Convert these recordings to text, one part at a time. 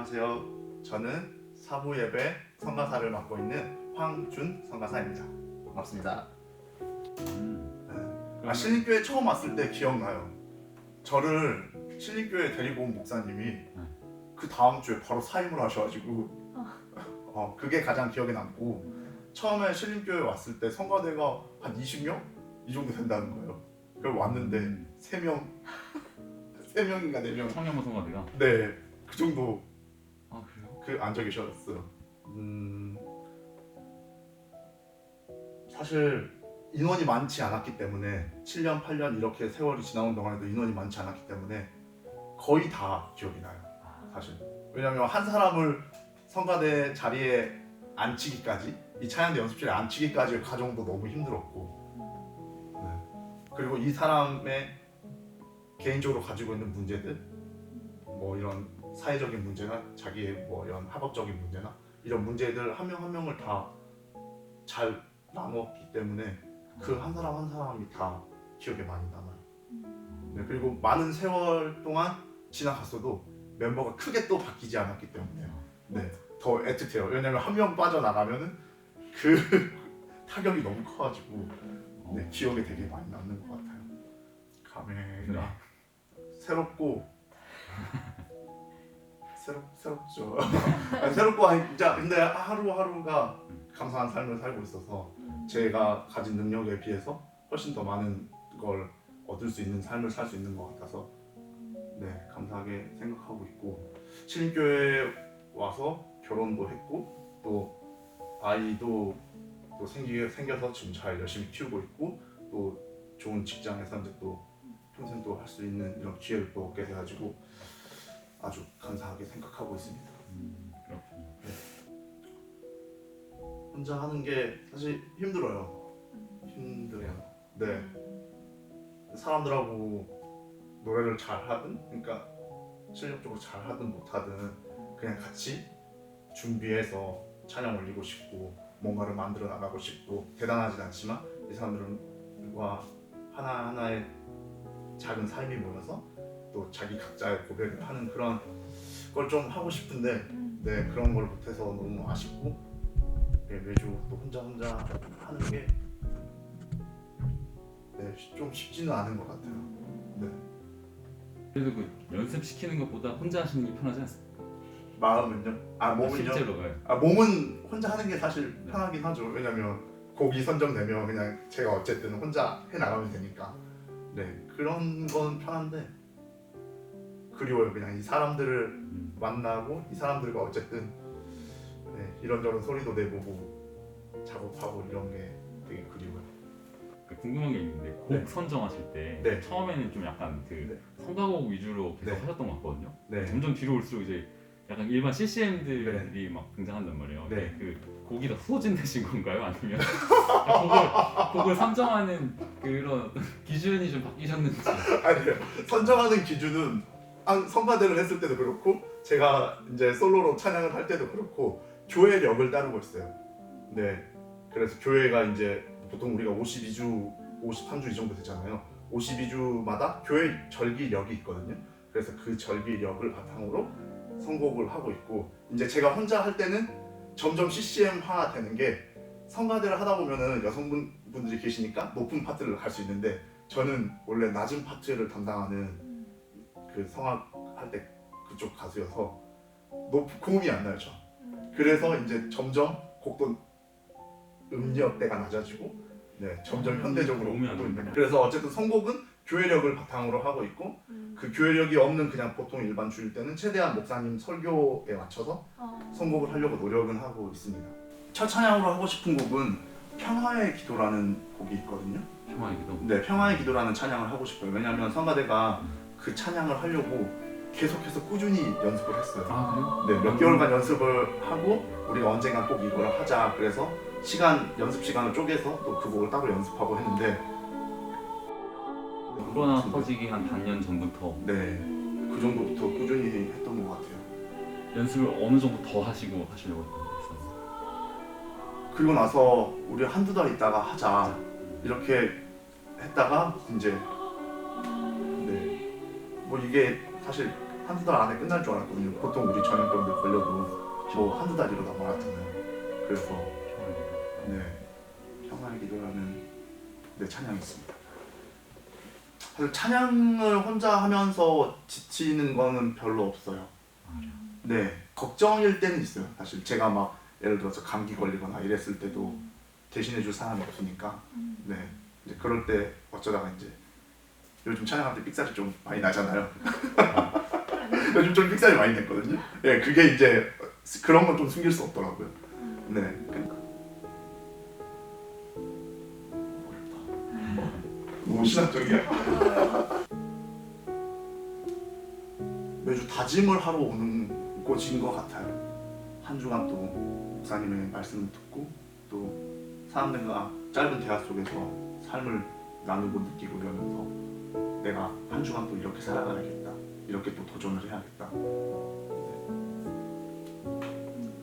안녕하세요. 저는 사부 예배 성가사를 맡고 있는 황준 성가사입니다. 반갑습니다. 음. 아, 신림교회 처음 왔을 때 기억나요. 저를 신림교회 데리고 온 목사님이 그 다음 주에 바로 사임을 하셔가지고 어, 그게 가장 기억에 남고 처음에 신림교회 왔을 때 성가대가 한 20명 이 정도 된다는 거예요. 그걸 왔는데 음. 3명 3명인가 4명 청년부 성가대가 네, 그 정도 아 그 앉아 계셨어요. 음, 사실 인원이 많지 않았기 때문에 7년, 8년 이렇게 세월이 지나온 동안에도 인원이 많지 않았기 때문에 거의 다 기억이 나요. 사실 왜냐하면 한 사람을 성가대 자리에 앉히기까지 이 찬양대 연습실에 앉히기까지의 과정도 너무 힘들었고 네. 그리고 이 사람의 개인적으로 가지고 있는 문제들 뭐 이런 사회적인 문제나 자기의 뭐 이런 학업적인 문제나 이런 문제들 한 명 한 명을 다 잘 나눴기 때문에 그 한 사람 한 사람이 다 기억에 많이 남아요. 네, 그리고 많은 세월 동안 지나갔어도 멤버가 크게 또 바뀌지 않았기 때문에 네, 더 애틋해요. 왜냐면 한 명 빠져나가면은 그 타격이 너무 커가지고 네, 기억에 되게 많이 남는 것 같아요. 감회가 새롭고 새롭 새롭죠. 새롭고 아니 진짜 근데 하루 하루가 감사한 삶을 살고 있어서 제가 가진 능력에 비해서 훨씬 더 많은 걸 얻을 수 있는 삶을 살 수 있는 것 같아서 네 감사하게 생각하고 있고 신림교회 와서 결혼도 했고 또 아이도 또 생기 생겨서 지금 잘 열심히 키우고 있고 또 좋은 직장에서 이제 또 평생 또 할 수 있는 이런 기회를 또 얻게 돼가지고 아주 감사하게 생각하고 있습니다. 음, 그렇군요. 혼자 하는 게 사실 힘들어요. 힘들어요. 네. 사람들하고 노래를 잘 하든, 그러니까 실력적으로 잘 하든 못 하든 그냥 같이 준비해서 찬양 올리고 싶고 뭔가를 만들어 나가고 싶고 대단하진 않지만 이 사람들과 하나 하나의 작은 삶이 모여서 또 자기 각자의 고백을 하는 그런 걸 좀 하고 싶은데 네 그런 걸 못해서 너무 아쉽고 네, 매주 또 혼자 혼자 하는 게 네, 좀 쉽지는 않은 것 같아요. 네. 그래도 그 연습 시키는 것보다 혼자 하시는 게 편하지 않습니까? 마음은요? 아 몸은요? 실제로가요. 아 몸은 혼자 하는 게 사실 네. 편하긴 하죠. 왜냐면 곡이 선정되면 그냥 제가 어쨌든 혼자 해 나가면 되니까. 네 그런 건 편한데 그리워요. 그냥 이 사람들을 음. 만나고 이 사람들과 어쨌든 네, 이런저런 소리도 내보고 작업하고 이런 게 되게 그리워요. 그 궁금한 게 있는데 곡 네. 선정하실 때 네. 처음에는 좀 약간 그 네. 성가곡 위주로 계속 네. 하셨던 것 같거든요. 네. 점점 뒤로 올수록 이제 약간 일반 CCM들이 막 등장한단 말이에요. 네. 그 곡이 다 후진 되신 건가요? 아니면 곡을 곡을 선정하는 그런 기준이 좀 바뀌셨는지. 아니요. 선정하는 기준은 한 성가대를 했을 때도 그렇고 제가 이제 솔로로 찬양을 할 때도 그렇고 교회력을 따르고 있어요. 네. 그래서 교회가 이제 보통 우리가 52주, 53주 이 정도 되잖아요. 52주마다 교회 절기력이 있거든요. 그래서 그 절기력을 바탕으로 선곡을 하고 있고 이제 제가 혼자 할 때는 점점 CCM화 되는 게 성가대를 하다 보면은 여성분 분들이 계시니까 높은 파트를 갈 수 있는데 저는 원래 낮은 파트를 담당하는 그 성악 할 때 그쪽 가수여서 높 고음이 안 나요 저. 그래서 이제 점점 곡도 음역대가 낮아지고 네 점점 음, 현대적으로 고음이 안 가고 있는 나는구나. 그래서 어쨌든 선곡은 교회력을 바탕으로 하고 있고 그 교회력이 없는 그냥 보통 일반 주일 때는 최대한 목사님 설교에 맞춰서 선곡을 하려고 노력은 하고 있습니다. 첫 찬양으로 하고 싶은 곡은 평화의 기도라는 곡이 있거든요. 평화의 기도. 네, 평화의 기도라는 찬양을 하고 싶어요. 왜냐하면 성가대가 그 찬양을 하려고 계속해서 꾸준히 연습을 했어요. 아 네, 몇 개월간 연습을 하고 우리가 언젠가 꼭 이걸 하자. 그래서 시간 연습 시간을 쪼개서 또 그 곡을 따로 연습하고 했는데 그래요? 코로나 터지기 한 반년 전부터 네, 그 정도부터 꾸준히 했던 것 같아요. 연습을 어느 정도 더 하시고 하시려고 했었어요. 그리고 나서 우리 한두 달 있다가 하자 이렇게 했다가 이제 네, 뭐 이게 사실 한두 달 안에 끝날 줄 알았거든요. 보통 우리 전염병들 걸려도 뭐 한두 달 이러다 말았잖아요. 그래서 네 평화의 기도라는 네 찬양이 있습니다. 사실 찬양을 혼자 하면서 지치는 거는 별로 없어요. 네 걱정일 때는 있어요. 사실 제가 막 예를 들어서 감기 걸리거나 이랬을 때도 대신해 줄 사람이 없으니까 네 이제 그럴 때 어쩌다가 이제 요즘 찬양할 때 삑살이 좀 많이 나잖아요. 요즘 좀 삑살이 많이 냈거든요. 예, 그게 이제 그런 건 좀 숨길 수 없더라고요. 네. 그러니까. 어렵다. 너무 신학적이야. 매주 다짐을 하러 오는 곳인 것 같아요. 한 주간 또 목사님의 말씀을 듣고 또 사람들과 짧은 대화 속에서 삶을 나누고 느끼고 이러면서 내가 한 주간 또 이렇게 살아가야겠다. 이렇게 또 도전을 해야겠다.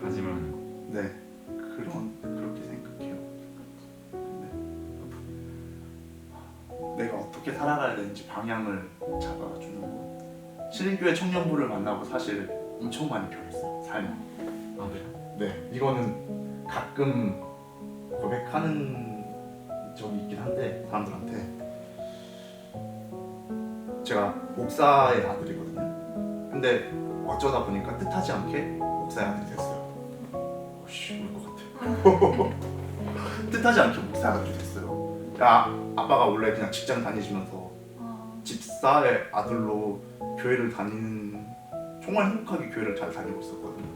다짐을 하는 거. 네, 그런 그렇게 생각해요. 네. 내가 어떻게 살아가야 되는지 방향을 잡아주는 곳. 신림교회 청년부를 만나고 사실 엄청 많이 변했어요. 삶이. 아 그래요? 네, 이거는 가끔 고백하는 적이 있긴 한데 사람들한테 제가 목사의 아들이거든요. 근데 어쩌다 보니까 뜻하지 않게 목사의 아들이 됐어요. 오씨 울것 같아. 뜻하지 않게 목사의 아들이 됐어요. 야, 아빠가 원래 그냥 직장 다니시면서 집사의 아들로 교회를 다니는 정말 행복하게 교회를 잘 다니고 있었거든요.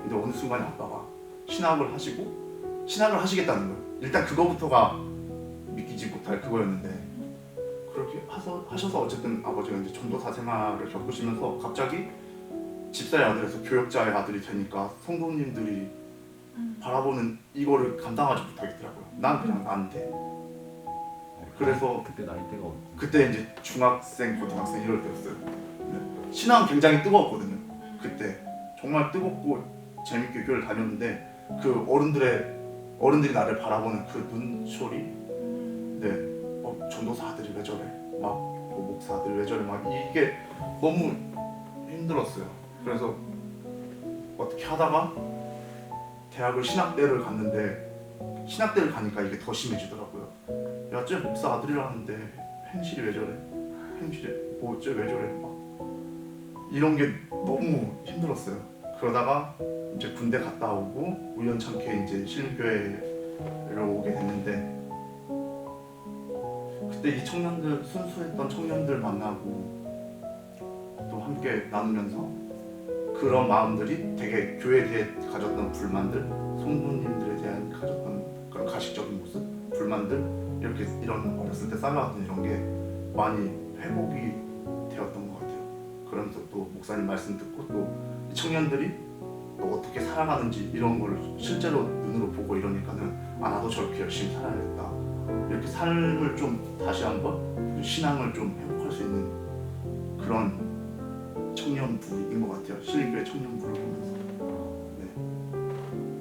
근데 어느 순간에 아빠가 신학을 하시고 신학을 하시겠다는 거예요. 일단 그거부터가 믿기지 못할 그거였는데 그렇게 하서, 하셔서 어쨌든 아버지가 이제 전도사 생활을 겪으시면서 갑자기 집사의 아들에서 교역자의 아들이 되니까 성도님들이 바라보는 이거를 감당하지 못하겠더라고요. 난 그냥 나한테 그래서 그때 나이대가 어디? 그때 이제 중학생, 고등학생 이럴 때였어요. 네. 신앙 굉장히 뜨거웠거든요. 그때 정말 뜨겁고 재밌게 교회를 다녔는데 그 어른들의 어른들이 나를 바라보는 그 눈초리, 네, 어, 전도사 아들이 왜 저래? 막 뭐, 목사 아들이 왜 저래? 막 이게 너무 힘들었어요. 그래서 어떻게 하다가 대학을 신학대를 갔는데 신학대를 가니까 이게 더 심해지더라고요. 야, 쟤 목사 아들이라는데 행실이 왜 저래? 행실이 뭐쟤 왜 저래? 막 이런 게 너무 힘들었어요. 그러다가 이제 군대 갔다 오고 우연찮게 이제 신교회를 오게 됐는데 그때 이 청년들 순수했던 청년들 만나고 또 함께 나누면서 그런 마음들이 되게 교회에 대해 가졌던 불만들, 성도님들에 대한 가졌던 그런 가식적인 모습, 불만들 이렇게 이런 어렸을 때 쌓여왔던 이런 게 많이 회복이 되었던 것 같아요. 그러면서 또 목사님 말씀 듣고 또이 청년들이 또 어떻게 살아가는지 이런 걸 실제로 눈으로 보고 이러니까는 아 나도 저렇게 열심히 살아야겠다. 이렇게 삶을 좀 다시 한번 신앙을 좀 회복할 수 있는 그런 청년부인 것 같아요. 신림교회 청년부를 보면서.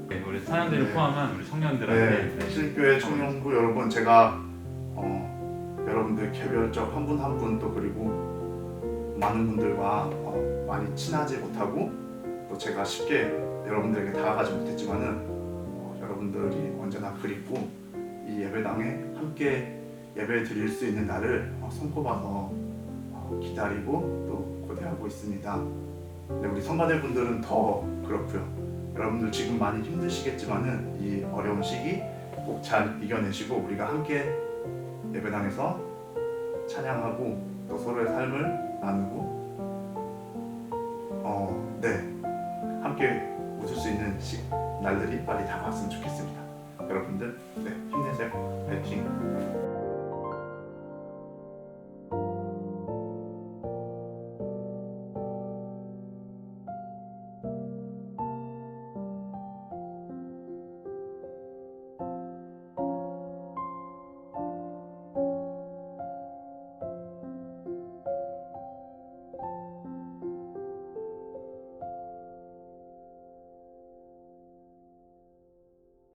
네, 우리 사연들을 네. 포함한 우리 청년들한테 네, 신교회 청년부 여러분 제가 어, 여러분들 개별적 한 분 한 분 또 그리고 많은 분들과 어, 많이 친하지 못하고 또 제가 쉽게 여러분들에게 다가가지 못했지만은 어, 여러분들이 언제나 그립고 이 예배당에 함께 예배 드릴 수 있는 날을 어, 손꼽아서 어, 기다리고 또 고대하고 있습니다. 네, 우리 선가대 분들은 더 그렇고요. 여러분들 지금 많이 힘드시겠지만은 이 어려운 시기 꼭 잘 이겨내시고 우리가 함께 예배당에서 찬양하고 또 서로의 삶을 나누고 어, 네 함께 웃을 수 있는 시, 날들이 빨리 다가왔으면 좋겠습니다. 여러분들 네 很近。